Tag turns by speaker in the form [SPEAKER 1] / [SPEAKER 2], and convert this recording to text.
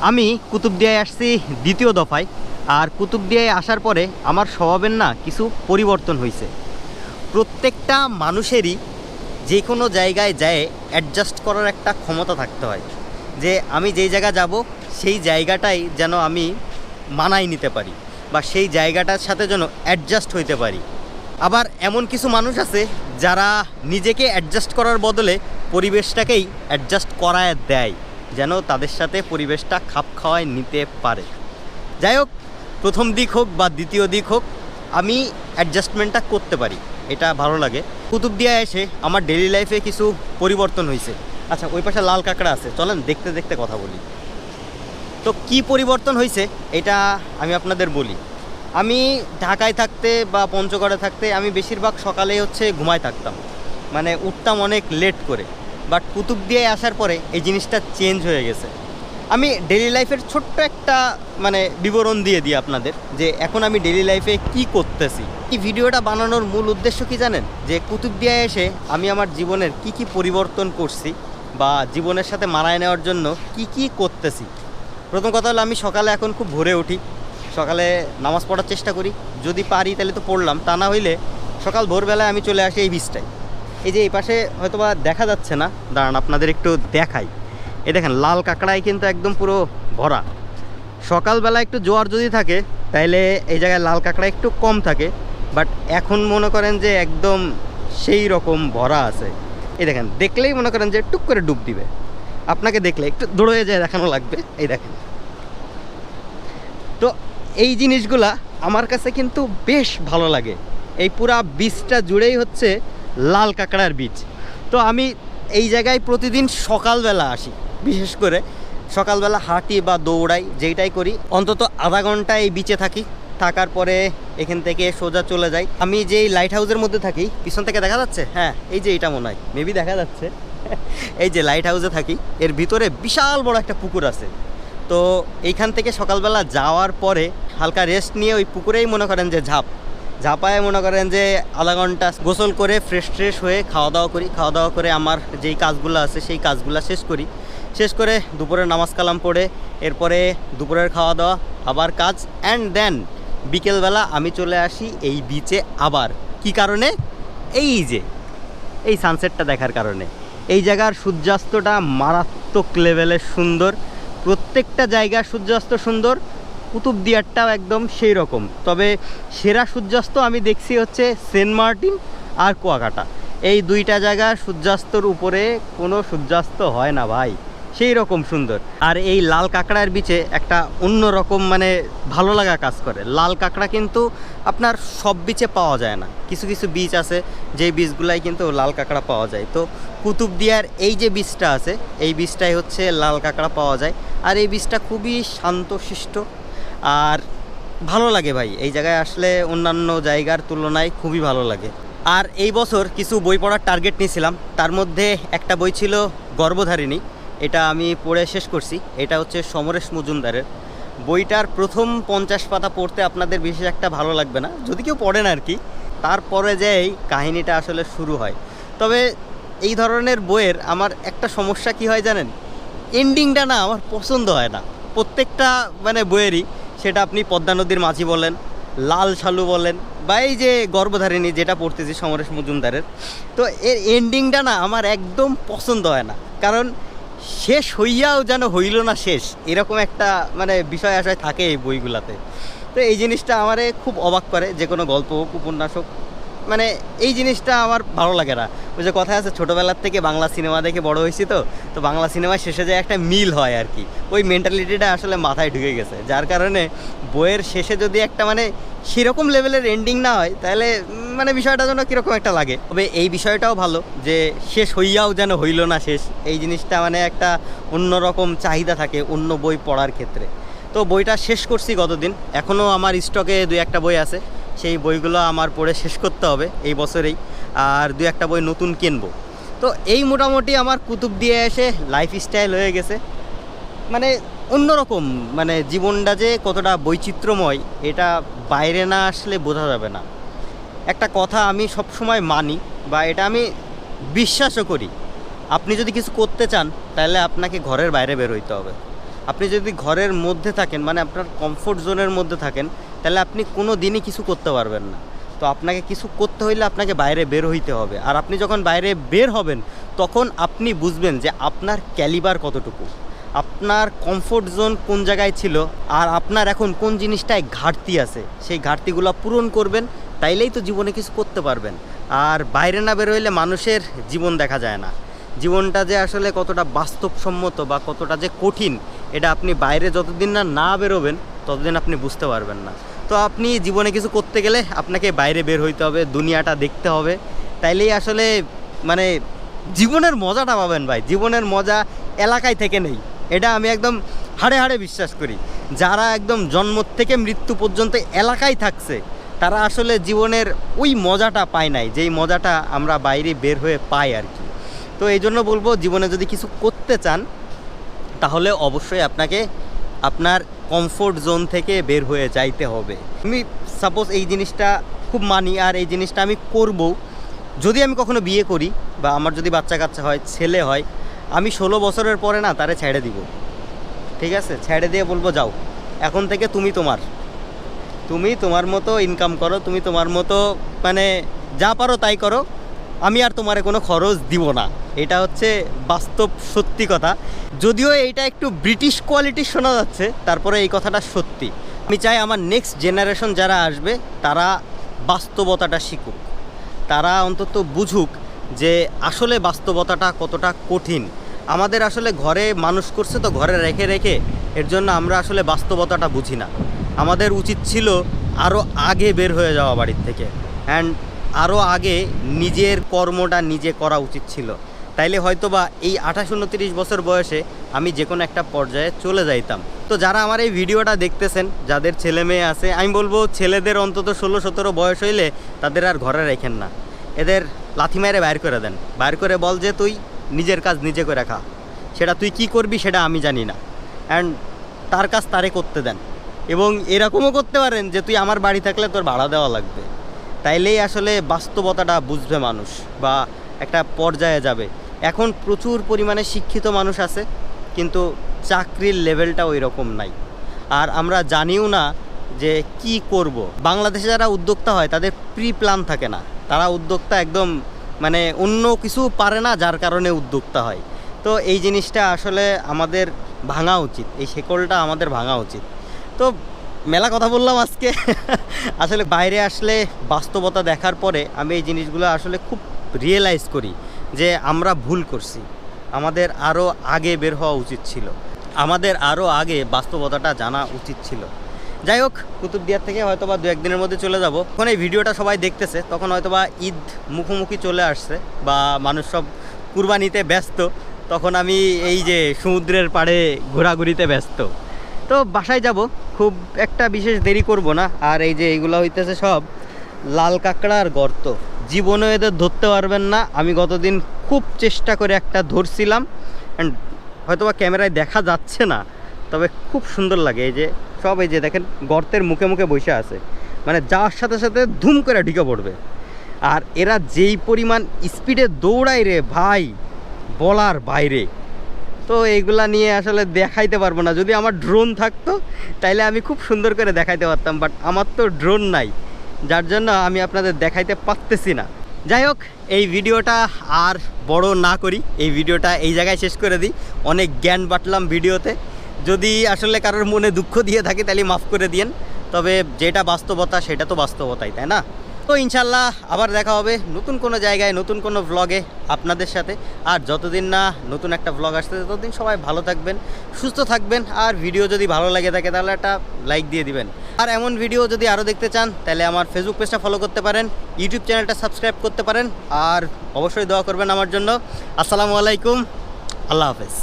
[SPEAKER 1] আমি কুতুবদিয়ায় আসছি দ্বিতীয় দফায়, আর কুতুবদিয়ায় আসার পরে আমার স্বভাবের না কিছু পরিবর্তন হয়েছে প্রত্যেকটা মানুষেরই যে কোনো জায়গায় যায় অ্যাডজাস্ট করার একটা ক্ষমতা থাকতে হয়, যে আমি যেই জায়গা যাব, সেই জায়গাটাই যেন আমি মানায় নিতে পারি, বা সেই জায়গাটার সাথে যেন অ্যাডজাস্ট হইতে পারি। আবার এমন কিছু মানুষ আছে, যারা নিজেকে অ্যাডজাস্ট করার বদলে পরিবেশটাকেই অ্যাডজাস্ট করায় দেয়। যেন তাদের সাথে পরিবেশটা খাপ খাওয়ায় নিতে পারে। যাই হোক, প্রথম দিক হোক বা দ্বিতীয় দিক হোক, আমি অ্যাডজাস্টমেন্টটা করতে পারি। এটা ভালো লাগে। কুতুবদিয়া এসে আমার ডেলি লাইফে কিছু পরিবর্তন হয়েছে আচ্ছা ওই পাশে লাল কাঁকড়া আছে। চলেন দেখতে দেখতে কথা বলি। তো কি পরিবর্তন হয়েছে এটা আমি আপনাদের বলি। আমি ঢাকায় থাকতে বা পঞ্চগড়ে থাকতে আমি বেশিরভাগ সকালে হচ্ছে ঘুমায় থাকতাম। মানে উঠতাম অনেক লেট করে। বাট কুতুব দিয়ে আসার পরে এই জিনিসটা চেঞ্জ হয়ে গেছে। আমি ডেলি লাইফের ছোট্ট একটা মানে বিবরণ দিয়ে দিই আপনাদের যে এখন আমি ডেলি লাইফে কি করতেছি। এই ভিডিওটা বানানোর মূল উদ্দেশ্য কি জানেন? যে কুতুবদিয়ায় এসে আমি আমার জীবনের কি কি পরিবর্তন করছি বা জীবনের সাথে মানায় নেওয়ার জন্য কি কি করতেছি। প্রথম কথা হলো আমি সকালে এখন খুব ভোরে উঠি, সকালে নামাজ পড়ার চেষ্টা করি। যদি পারি তাহলে তো পড়লাম, তা না হইলে সকাল ভোরবেলায় আমি চলে আসি এই বীজটায় এই যে এই পাশে হয়তোবা দেখা যাচ্ছে না। দাঁড়ান, আপনাদের একটু দেখাই। এই দেখেন, লাল কাঁকড়ায় কিন্তু একদম পুরো ভরা। সকালবেলা একটু জোয়ার যদি থাকে, তাইলে এই জায়গায় লাল কাঁকড়া একটু কম থাকে। বাট এখন মনে করেন যে একদম সেই রকম ভরা আছে। এই দেখেন, দেখলেই মনে করেন যে টুক করে ডুব দিবে। আপনাকে দেখলে একটু দৌড়ে যায় দেখানো লাগবে। এই দেখেন। তো এই জিনিসগুলা আমার কাছে কিন্তু বেশ ভালো লাগে। এই পুরা বীজটা জুড়েই হচ্ছে লাল কাঁকড়ার বীজ। তো আমি এই জায়গায় প্রতিদিন সকালবেলা আসি। বিশেষ করে সকালবেলা হাঁটি বা দৌড়াই যেইটাই করি, অন্তত আধা ঘণ্টা এই বিচে থাকি। থাকার পরে এখান থেকে সোজা চলে যাই। আমি যেই লাইট হাউসের মধ্যে থাকি, পিছন থেকে দেখা যাচ্ছে? হ্যাঁ এই যে এইটা মনে হয়। মেবি দেখা যাচ্ছে। এই যে লাইট হাউসে থাকি, এর ভিতরে বিশাল বড় একটা পুকুর আছে। তো এইখান থেকে সকালবেলা যাওয়ার পরে হালকা রেস্ট নিয়ে ওই পুকুরেই মনে করেন যে ঝাঁপ। ঝাঁপায় মনে করেন যে আধা ঘণ্টা গোসল করে ফ্রেশ ট্রেশ হয়ে খাওয়া দাওয়া করি। খাওয়া দাওয়া করে আমার যেই কাজগুলো আছে সেই কাজগুলো শেষ করি। শেষ করে দুপুরের নামাজ কালাম পড়ে, এরপরে দুপুরের খাওয়া দাওয়া আবার কাজ অ্যান্ড দেন বিকেলবেলা আমি চলে আসি এই বিচে আবার। কি কারণে? এই যে, এই সানসেটটা দেখার কারণে। এই জায়গার সূর্যাস্তটা মারাত্মক লেভেলের সুন্দর। প্রত্যেকটা জায়গার সূর্যাস্ত সুন্দর। কুতুবদিয়ারটাও একদম সেই রকম। তবে সেরা সূর্যাস্ত আমি দেখছি হচ্ছে সেন্ট মার্টিন আর কুয়াকাটা। এই দুইটা জায়গার সূর্যাস্তর উপরে কোনো সূর্যাস্ত হয় না ভাই। সেই রকম সুন্দর। আর এই লাল কাঁকড়ার বিচে একটা অন্য রকম মানে ভালো লাগা কাজ করে। লাল কাঁকড়া কিন্তু আপনার সব বিচে পাওয়া যায় না। কিছু কিছু বীজ আছে যেই বীজগুলাই কিন্তু লাল কাঁকড়া পাওয়া যায়। তো কুতুবদিয়ার এই যে বীজটা আছে, এই বীজটাই হচ্ছে লাল কাঁকড়া পাওয়া যায়। আর এই বীজটা খুবই শান্তশিষ্ট আর ভালো লাগে ভাই, এই জায়গায় আসলে অন্যান্য জায়গার তুলনায় খুবই ভালো লাগে। আর এই বছর কিছু বই পড়ার টার্গেট নিয়েছিলাম, তার মধ্যে একটা বই ছিল গর্ভধারিণী, এটা আমি পড়ে শেষ করছি, এটা হচ্ছে সমরেশ মজুমদারের। বইটার প্রথম পঞ্চাশ পাতা পড়তে আপনাদের বিশেষ একটা ভালো লাগবে না, যদি কেউ পড়েন আর কি, তারপরে যে এই কাহিনীটা আসলে শুরু হয়। তবে এই ধরনের বইয়ের আমার একটা সমস্যা কি হয় জানেন এন্ডিংটা না আমার পছন্দ হয় না, প্রত্যেকটা মানে বইয়েরই সেটা আপনি পদ্মা নদীর মাঝি বলেন, লাল শালু বলেন, বা এই যে গর্ভধারিণী যেটা পড়তেছি সমরেশ মজুমদারের, তো এর এন্ডিংটা না আমার একদম পছন্দ হয় না। কারণ শেষ হইয়াও যেন হইল না শেষ, এরকম একটা মানে বিষয় আশয় থাকে এই বইগুলাতে। তো এই জিনিসটা আমারে খুব অবাক করে, যে কোনো গল্প হোক, উপন্যাস হোক মানে এই জিনিসটা আমার ভালো লাগে না। ওই যে কথা আছে, ছোটোবেলার থেকে বাংলা সিনেমা দেখে বড় হয়েছি তো তো বাংলা সিনেমায় শেষে যে একটা মিল হয় আর কি। ওই মেন্টালিটিটা আসলে মাথায় ঢুকে গেছে। যার কারণে বইয়ের শেষে যদি একটা মানে সেরকম লেভেলের এন্ডিং না হয়, তাহলে মানে বিষয়টা যেন কীরকম একটা লাগে। তবে এই বিষয়টাও ভালো যে শেষ হইয়াও যেন হইল না শেষ, এই জিনিসটা মানে একটা অন্যরকম চাহিদা থাকে অন্য বই পড়ার ক্ষেত্রে। তো বইটা শেষ করছি গতদিন। এখনও আমার স্টকে দু একটা বই আছে। সেই বইগুলো আমার পড়ে শেষ করতে হবে এই বছরেই। আর দু একটা বই নতুন কিনবো। তো এই মোটামুটি আমার কুতুব দিয়ে এসে লাইফ স্টাইল হয়ে গেছে। মানে অন্যরকম মানে জীবনটা যে কতটা বৈচিত্র্যময়, এটা বাইরে না আসলে বোঝা যাবে না। একটা কথা আমি সব সময় মানি বা এটা আমি বিশ্বাসও করি। আপনি যদি কিছু করতে চান, তাহলে আপনাকে ঘরের বাইরে বের হইতে হবে। আপনি যদি ঘরের মধ্যে থাকেন মানে আপনার কমফোর্ট জোনের মধ্যে থাকেন তাহলে আপনি কোনো দিনই কিছু করতে পারবেন না। তো আপনাকে কিছু করতে হইলে আপনাকে বাইরে বের হইতে হবে। আর আপনি যখন বাইরে বের হবেন, তখন আপনি বুঝবেন যে আপনার ক্যালিবার কতটুকু। আপনার কমফোর্ট জোন কোন জায়গায় ছিল, আর আপনার এখন কোন জিনিসটায় ঘাটতি আছে। সেই ঘাটতিগুলো পূরণ করবেন, তাইলেই তো জীবনে কিছু করতে পারবেন। আর বাইরে না বের হইলে মানুষের জীবন দেখা যায় না। জীবনটা যে আসলে কতটা বাস্তবসম্মত বা কতটা যে কঠিন, এটা আপনি বাইরে যতদিন না না বেরোবেন ততদিন আপনি বুঝতে পারবেন না। তো আপনি জীবনে কিছু করতে গেলে আপনাকে বাইরে বের হইতে হবে, দুনিয়াটা দেখতে হবে। তাইলেই আসলে মানে জীবনের মজাটা পাবেন ভাই, জীবনের মজা এলাকায় থেকে নেই। এটা আমি একদম হাড়ে হাড়ে বিশ্বাস করি। যারা একদম জন্ম থেকে মৃত্যু পর্যন্ত এলাকায় থাকছে, তারা আসলে জীবনের ওই মজাটা পায় নাই, যেই মজাটা আমরা বাইরে বের হয়ে পাই আর কি। তো এই জন্য বলব, জীবনে যদি কিছু করতে চান, তাহলে অবশ্যই আপনাকে আপনার কমফোর্ট জোন থেকে বের হয়ে যাইতে হবে। আমি সাপোজ এই জিনিসটা খুব মানি আর এই জিনিসটা আমি করব। যদি আমি কখনো বিয়ে করি বা আমার যদি বাচ্চা কাচ্চা হয়, ছেলে হয়, আমি ষোলো বছরের পরে না তারে ছেড়ে দিব। ঠিক আছে? ছেড়ে দিয়ে বলব, যাও, এখন থেকে তুমি তোমার। তুমি তোমার মতো ইনকাম করো, তুমি তোমার মতো মানে যা পারো তাই করো। আমি আর তোমারে কোনো খরচ দিব না। এটা হচ্ছে বাস্তব সত্যি কথা। যদিও এটা একটু ব্রিটিশ কোয়ালিটি শোনা যাচ্ছে, তারপরে এই কথাটা সত্যি। আমি চাই আমার নেক্সট জেনারেশন যারা আসবে, তারা বাস্তবতাটা শিখুক। তারা অন্তত বুঝুক যে আসলে বাস্তবতাটা কতটা কঠিন। আমাদের আসলে ঘরে মানুষ করছে তো ঘরে রেখে রেখে, এর জন্য আমরা আসলে বাস্তবতাটা বুঝি না। আমাদের উচিত ছিল আরও আগে বের হয়ে যাওয়া বাড়ির থেকে। অ্যান্ড আরও আগে নিজের কর্মটা নিজে করা উচিত ছিল। তাইলে হয়তো বা এই আঠাশ উনত্রিশ বছর বয়সে আমি যে কোনো একটা পর্যায়ে চলে যাইতাম। তো যারা আমার এই ভিডিওটা দেখতেছেন, যাদের ছেলে মেয়ে আছে, আমি বলব ছেলেদের অন্তত ষোলো সতেরো বয়স হইলে তাদের আর ঘরে রেখেন না। এদের লাথি মেরে বাইর করে দেন। বাইর করে বল যে, তুই নিজের কাজ নিজে করে খা। সেটা তুই কি করবি সেটা আমি জানি না। অ্যান্ড তার কাজ তারে করতে দেন। এবং এরকমও করতে পারেন যে, তুই আমার বাড়ি থাকলে তোর ভাড়া দেওয়া লাগবে। তাইলেই আসলে বাস্তবতাটা বুঝবে মানুষ বা একটা পর্যায়ে যাবে। এখন প্রচুর পরিমাণে শিক্ষিত মানুষ আছে, কিন্তু চাকরির লেভেলটা ওই রকম নাই। আর আমরা জানিও না যে কি করব। বাংলাদেশে যারা উদ্যোক্তা হয়, তাদের প্রি প্ল্যান থাকে না। তারা উদ্যোক্তা একদম মানে অন্য কিছু পারে না, যার কারণে উদ্যোক্তা হয়। তো এই জিনিসটা আসলে আমাদের ভাঙা উচিত। এই শেকলটা আমাদের ভাঙা উচিত। তো মেলা কথা বললাম আজকে। আসলে বাইরে আসলে বাস্তবতা দেখার পরে আমি এই জিনিসগুলো আসলে খুব রিয়েলাইজ করি যে আমরা ভুল করছি। আমাদের আরও আগে বের হওয়া উচিত ছিল। আমাদের আরও আগে বাস্তবতাটা জানা উচিত ছিল। যাই হোক, কুতুবদিয়ার থেকে হয়তো বা দু একদিনের মধ্যে চলে যাব। যখন এই ভিডিওটা সবাই দেখতেছে, তখন হয়তো বা ঈদ মুখোমুখি চলে আসছে বা মানুষ সব কুরবানিতে ব্যস্ত, তখন আমি এই যে সমুদ্রের পাড়ে ঘোরাঘুরিতে ব্যস্ত। তো বাসায় যাব। খুব একটা বিশেষ দেরি করব না। আর এই যে এইগুলো হইতেছে সব, লাল কাঁকড়ার গর্ত। জীবনে এদের ধরতে পারবেন না। আমি গতদিন খুব চেষ্টা করে একটা ধরছিলাম। অ্যান্ড হয়তো বা ক্যামেরায় দেখা যাচ্ছে না। তবে খুব সুন্দর লাগে। এই যে সব এই যে দেখেন, গর্তের মুখে মুখে বসে আছে। মানে যাওয়ার সাথে সাথে ধুম করে ঢুকে পড়বে। আর এরা যেই পরিমাণ স্পিডে দৌড়ায় রে ভাই, বলার বাইরে। তো এইগুলা নিয়ে আসলে দেখাইতে পারব না। যদি আমার ড্রোন থাকতো, তাইলে আমি খুব সুন্দর করে দেখাইতে পারতাম বাট আমার তো ড্রোন নাই। যার জন্য আমি আপনাদের দেখাইতে পারতেছি না। যাই হোক, এই ভিডিওটা আর বড় না করি। এই ভিডিওটা এই জায়গায় শেষ করে দিই। অনেক জ্ঞান বাটলাম ভিডিওতে। যদি আসলে কারোর মনে দুঃখ দিয়ে থাকে তাহলে মাফ করে দিয়েন। তবে যেটা বাস্তবতা, সেটা তো বাস্তবতাই, তাই না? তো ইনশাল্লাহ আবার দেখা হবে নতুন কোনো জায়গায়, নতুন কোনো ভ্লগে আপনাদের সাথে। আর যতদিন না নতুন একটা ব্লগ আসতে ততদিন সবাই ভালো থাকবেন, সুস্থ থাকবেন। আর ভিডিও যদি ভালো লাগে থাকে, তাহলে একটা লাইক দিয়ে দিবেন। আর এমন ভিডিও যদি আরও দেখতে চান, তাহলে আমার ফেসবুক পেজটা ফলো করতে পারেন ইউটিউব চ্যানেলটা সাবস্ক্রাইব করতে পারেন। আর অবশ্যই দোয়া করবেন আমার জন্য। আসসালামু আলাইকুম, আল্লাহ হাফেজ।